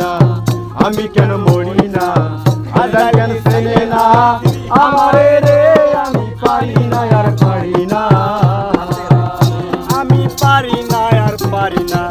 না, আমি কেন মরি না? আজান কেন সেনে না? আমারে রে, আমি পারি না, আর পারি না। আমি পারি না, আর পারি না।